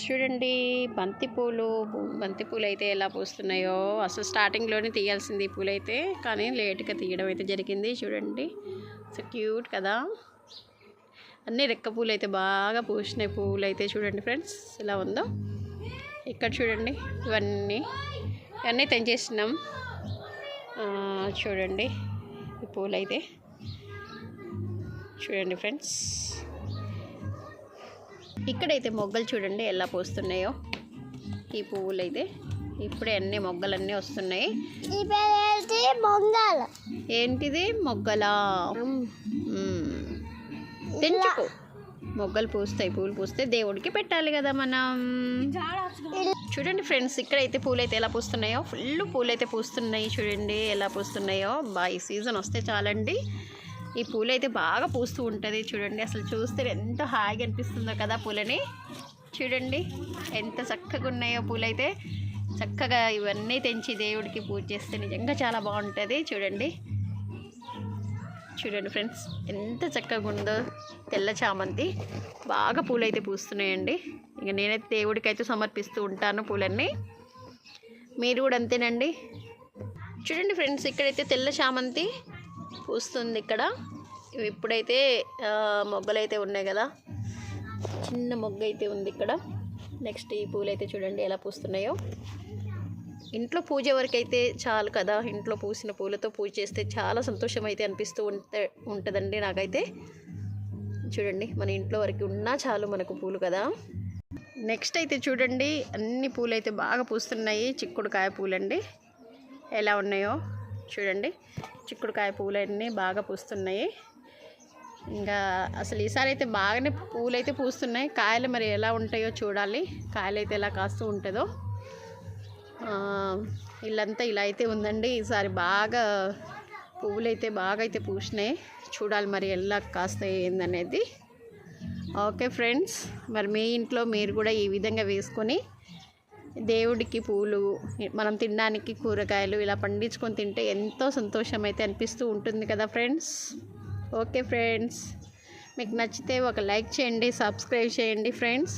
చూడండి బంతిపూలు బంతిపూలు అయితే ఎలా పూస్తున్నాయో. అసలు స్టార్టింగ్లోనే తీయాల్సింది ఈ పూలు అయితే కానీ లేట్గా తీయడం అయితే జరిగింది. చూడండి సో క్యూట్ కదా. అన్ని రెక్క పూలు అయితే బాగా పూసినాయి పూలు అయితే చూడండి ఫ్రెండ్స్ ఎలా ఉందో. ఇక్కడ చూడండి ఇవన్నీ ఇవన్నీ తెంచేసినాం. చూడండి ఈ పూలు అయితే చూడండి ఫ్రెండ్స్. ఇక్కడైతే మొగ్గలు చూడండి ఎలా పూస్తున్నాయో. ఈ పువ్వులు అయితే ఇప్పుడే అన్ని మొగ్గలన్నీ వస్తున్నాయి. బొంగాల ఏంటిది? మొగ్గలా. తెంచుకో. మొగ్గలు పూస్తాయి పూలు పూస్తే దేవుడికి పెట్టాలి కదా మనం. చూడండి ఫ్రెండ్స్ ఇక్కడైతే పూలు అయితే ఎలా పూస్తున్నాయో. ఫుల్ పూలు అయితే పూస్తున్నాయి చూడండి ఎలా పూస్తున్నాయో. బా ఈ సీజన్ వస్తే చాలండి. ఈ పూలు అయితే బాగా పూస్తూ ఉంటుంది చూడండి. అసలు చూస్తే ఎంత హాయిగా అనిపిస్తుందో కదా పూలని. చూడండి ఎంత చక్కగా ఉన్నాయో పూలైతే. చక్కగా ఇవన్నీ తెంచి దేవుడికి పూజ చేస్తే నిజంగా చాలా బాగుంటుంది చూడండి. చూడండి ఫ్రెండ్స్ ఎంత చక్కగా ఉందో తెల్ల చామంతి. బాగా పూలైతే పూస్తున్నాయండి. ఇక నేనైతే దేవుడికి అయితే సమర్పిస్తూ ఉంటాను పూలన్నీ. మీరు కూడా అంతేనండి. చూడండి ఫ్రెండ్స్ ఇక్కడైతే తెల్ల చామంతి. పూస్తుంది ఇక్కడ. ఇవి ఇప్పుడైతే మొగ్గలు అయితే ఉన్నాయి కదా. చిన్న మొగ్గ అయితే ఉంది ఇక్కడ. నెక్స్ట్ ఈ పూలు అయితే చూడండి ఎలా పూస్తున్నాయో. ఇంట్లో పూజ వరకు అయితే చాలు కదా. ఇంట్లో పూసిన పూలతో పూజ చేస్తే చాలా సంతోషం అయితే అనిపిస్తూ ఉంటే ఉంటుందండి నాకైతే. చూడండి మన ఇంట్లో వరకు ఉన్నా చాలు మనకు పూలు కదా. నెక్స్ట్ అయితే చూడండి అన్ని పూలు అయితే బాగా పూస్తున్నాయి. చిక్కుడుకాయ పూలండి. ఎలా ఉన్నాయో. చూడండి. చిక్కుడుకాయ పూలన్నీ బాగా పూస్తున్నాయి. ఇంకా అసలు ఈసారి అయితే బాగానే పూలు అయితే పూస్తున్నాయి. కాయలు మరి ఎలా ఉంటాయో చూడాలి. కాయలు అయితే ఎలా కాస్తూ ఉంటుందో. ఇల్లంతా ఇలా అయితే ఉందండి. ఈసారి బాగా పువ్వులు అయితే బాగా అయితే పూసినాయి. చూడాలి మరి ఎలా కాస్తాయి ఏందనేది. ఓకే ఫ్రెండ్స్ మరి మీ ఇంట్లో మీరు కూడా ఈ విధంగా వేసుకొని దేవుడికి పూలు మనం తినడానికి కూరగాయలు ఇలా పండించుకొని తింటే ఎంతో సంతోషం అయితే అనిపిస్తూ ఉంటుంది కదా ఫ్రెండ్స్? Okay friends. మీకు నచ్చితే ఒక లైక్ చేయండి సబ్స్క్రైబ్ చేయండి ఫ్రెండ్స్.